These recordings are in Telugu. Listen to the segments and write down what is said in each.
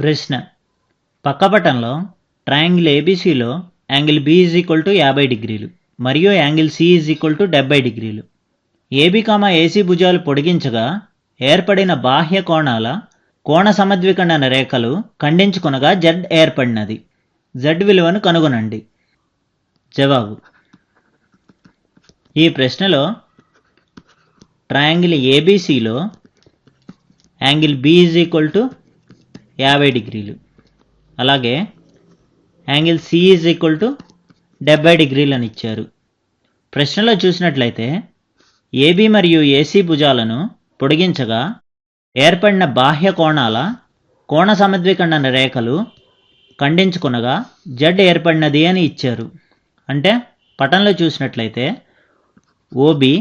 ప్రశ్న. పక్కపటంలో triangle ఏబీసీలో angle B is equal to యాభై డిగ్రీలు మరియు angle C is equal to డెబ్బై డిగ్రీలు. ఏబీ కామ ఏసీ భుజాలు పొడిగించగా ఏర్పడిన బాహ్య కోణాల కోణ సమద్విఖండన రేఖలు ఖండించుకొనగా జెడ్ ఏర్పడినది. జెడ్ విలువను కనుగొనండి. జవాబు. ఈ ప్రశ్నలో triangle ఏబీసీలో angle B is equal to యాభై డిగ్రీలు. అలాగే angle C is equal to డెబ్బై డిగ్రీలు అని ఇచ్చారు. ప్రశ్నలో చూసినట్లయితే ఏబి మరియు ఏసీ భుజాలను పొడిగించగా ఏర్పడిన బాహ్య కోణాల కోణ సమద్విఖండన రేఖలు ఖండించుకునగా జడ్ ఏర్పడినది అని ఇచ్చారు. అంటే పటంలో చూసినట్లయితే ఓబి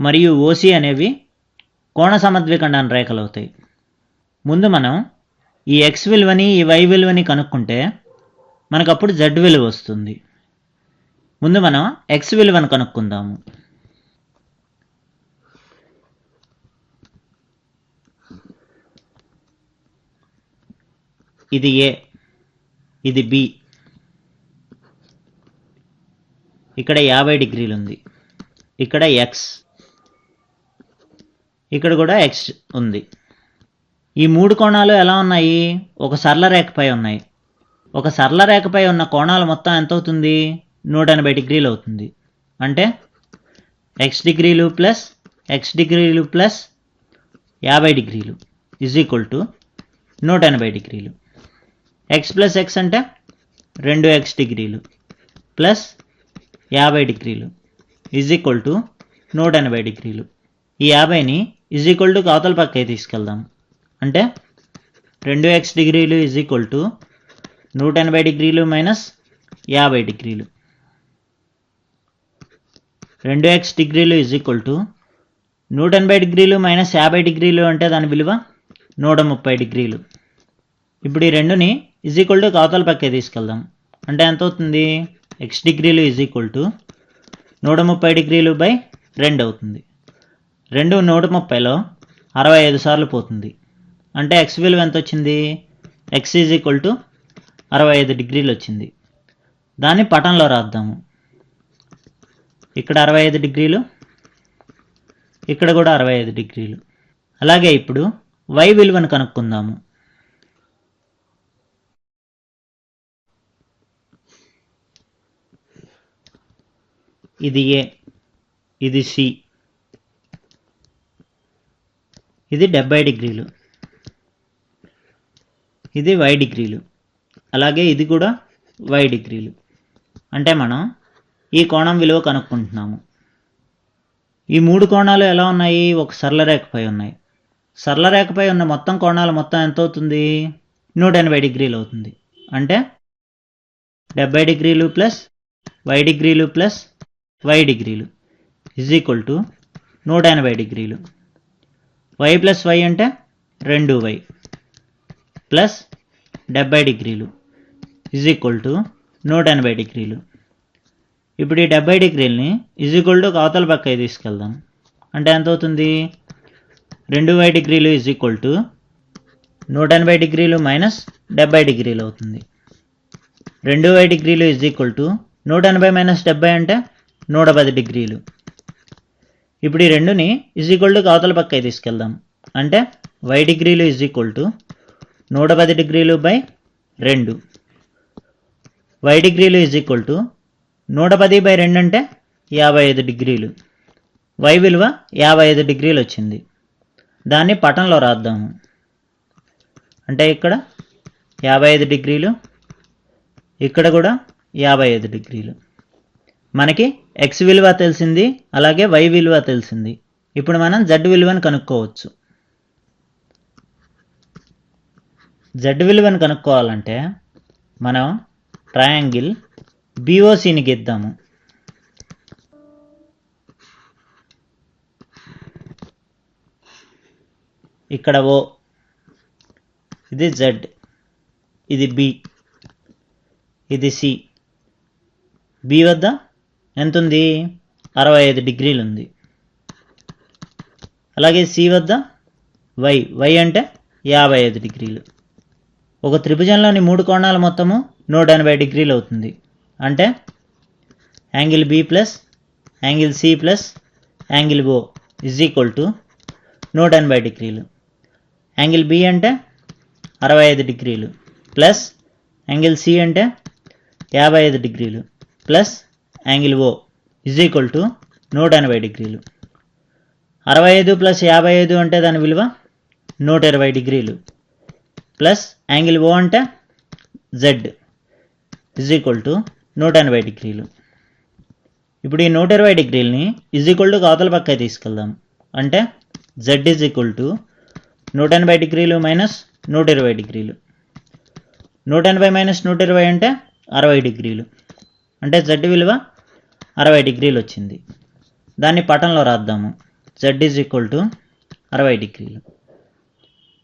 మరియు ఓసి అనేవి కోణ సమద్విఖండన రేఖలు అవుతాయి ముందు మనం ఈ ఎక్స్ విలువని ఈ వై విలువని కనుక్కుంటే మనకు అప్పుడు జెడ్ విలువ వస్తుంది. ముందు మనం ఎక్స్ విలువను కనుక్కుందాము. ఇది ఏ ఇది బి ఇక్కడ యాభై డిగ్రీలు ఉంది ఇక్కడ ఎక్స్ ఇక్కడ కూడా ఎక్స్ ఉంది. ఈ మూడు కోణాలు ఎలా ఉన్నాయి? ఒక సరళ రేఖపై ఉన్నాయి. ఒక సరళ రేఖపై ఉన్న కోణాలు మొత్తం ఎంత అవుతుంది నూట ఎనభై డిగ్రీలు అవుతుంది. అంటే ఎక్స్ డిగ్రీలు ప్లస్ ఎక్స్ డిగ్రీలు ప్లస్ యాభై డిగ్రీలు ఇజ్ ఈక్వల్ టు నూట ఎనభై డిగ్రీలు. ఎక్స్ ప్లస్ ఎక్స్ అంటే రెండు ఎక్స్ డిగ్రీలు ప్లస్ యాభై డిగ్రీలు ఇజ్ ఈక్వల్ టు నూట ఎనభై డిగ్రీలు. ఈ యాభైని ఈజ్ ఈక్వల్ టు అవతల పక్కకి తీసుకెళ్దాం. అంటే రెండు ఎక్స్ డిగ్రీలు ఈజ్ ఈక్వల్ టు నూట ఎనభై డిగ్రీలు మైనస్ యాభై డిగ్రీలు. రెండు ఎక్స్ డిగ్రీలు ఈజ్ ఈక్వల్ టు నూట ఎనభై డిగ్రీలు మైనస్ యాభై డిగ్రీలు అంటే దాని విలువ నూట ముప్పై డిగ్రీలు. ఇప్పుడు ఈ రెండుని ఈజ్ ఈక్వల్ టు అవతల పక్కే తీసుకెళ్దాం. అంటే ఎంత అవుతుంది? ఎక్స్ డిగ్రీలు ఈజ్ ఈక్వల్ టు నూట ముప్పై డిగ్రీలు బై రెండు అవుతుంది. రెండు నూట ముప్పైలో అరవై ఐదు సార్లు పోతుంది. అంటే ఎక్స్ విలువ ఎంత వచ్చింది? ఎక్స్ ఈజ్ ఈక్వల్ టు అరవై ఐదు డిగ్రీలు వచ్చింది. దాన్ని పటంలో రాద్దాము. ఇక్కడ అరవై ఐదు డిగ్రీలు ఇక్కడ కూడా అరవై ఐదు డిగ్రీలు. అలాగే ఇప్పుడు వై విలువను కనుక్కుందాము. ఇది ఏ ఇది సి ఇది డెబ్బై డిగ్రీలు. ఇది వై డిగ్రీలు. అలాగే ఇది కూడా వై డిగ్రీలు. అంటే మనం ఈ కోణం విలువ కనుక్కుంటున్నాము. ఈ మూడు కోణాలు ఎలా ఉన్నాయి? ఒక సరళ రేఖపై ఉన్నాయి. సరళ రేఖపై ఉన్న మొత్తం కోణాలు మొత్తం ఎంత అవుతుంది నూట ఎనభై డిగ్రీలు అవుతుంది. అంటే డెబ్బై డిగ్రీలు ప్లస్ వై డిగ్రీలు ప్లస్ వై డిగ్రీలు ఇజ్ ఈక్వల్ టు నూట ఎనభై డిగ్రీలు. వై ప్లస్ వై అంటే రెండు వై. ప్లస్ డెబ్బై డిగ్రీలు ఇజ్ ఈక్వల్ టు నూట ఎనభై డిగ్రీలు. ఇప్పుడు ఈ డెబ్బై డిగ్రీలని ఇజ్ ఈక్వల్ టు అవతల పక్కకి తీసుకెళ్దాం. అంటే ఎంత అవుతుంది? రెండు వై డిగ్రీలు ఇజ్ ఈక్వల్ టు నూట ఎనభై డిగ్రీలు మైనస్ డెబ్బై డిగ్రీలు అవుతుంది. రెండు వై డిగ్రీలు ఇజ్ ఈక్వల్ టు నూట ఎనభై మైనస్ డెబ్బై అంటే నూట పది డిగ్రీలు. ఇప్పుడు ఈ రెండుని ఇజ్ ఈక్వల్ టు అవతల పక్కకి తీసుకెళ్దాం. అంటే వై డిగ్రీలు ఇజ్ ఈక్వల్ టు నూట పది డిగ్రీలు బై రెండు. వై డిగ్రీలు ఈజ్ ఈక్వల్ టు నూట పది బై రెండు అంటే యాభై ఐదు డిగ్రీలు. వై విలువ యాభై ఐదు డిగ్రీలు వచ్చింది. దాన్ని పటంలో రాద్దాము. అంటే ఇక్కడ యాభై ఐదు డిగ్రీలు ఇక్కడ కూడా యాభై ఐదు డిగ్రీలు. మనకి ఎక్స్ విలువ తెలిసింది అలాగే వై విలువ తెలిసింది. ఇప్పుడు మనం జెడ్ విలువను కనుక్కోవచ్చు. జెడ్ విలువను కనుక్కోవాలంటే మనం ట్రయాంగిల్ బీఓసిని గీద్దాము. ఇక్కడ ఓ ఇది జెడ్ ఇది బి ఇది సి బి వద్ద ఎంత ఉంది అరవై ఐదు డిగ్రీలు ఉంది అలాగే సి వద్ద వై వై అంటే యాభై ఐదు డిగ్రీలు. ఒక త్రిభుజంలోని మూడు కోణాల మొత్తము నూట ఎనభై డిగ్రీలు అవుతుంది. అంటే angle B plus angle C plus angle O is equal to నూట ఎనభై డిగ్రీలు. యాంగిల్ బి అంటే అరవై ఐదు డిగ్రీలు. ప్లస్ యాంగిల్ సి అంటే యాభై ఐదు డిగ్రీలు. Plus angle O is equal to నూట ఎనభై డిగ్రీలు. అరవై ఐదు ప్లస్ యాభై ఐదు అంటే దాని విలువ నూట ఇరవై డిగ్రీలు. ప్లస్ యాంగిల్ ఓ అంటే జెడ్ ఇజ్ ఈక్వల్ టు నూట ఎనభై డిగ్రీలు. ఇప్పుడు ఈ నూట ఇరవై డిగ్రీలని ఇజ్ ఈక్వల్ టు అవతల పక్క తీసుకెళ్దాం. అంటే జెడ్ ఇజ్ ఈక్వల్ టు నూట ఎనభై డిగ్రీలు మైనస్ నూట ఇరవై డిగ్రీలు. నూట ఎనభై మైనస్ నూట ఇరవై అంటే అరవై డిగ్రీలు. అంటే జెడ్ విలువ అరవై డిగ్రీలు వచ్చింది. దాన్ని పటంలో రాద్దాము. జెడ్ ఈజ్ ఈక్వల్ టు అరవై డిగ్రీలు.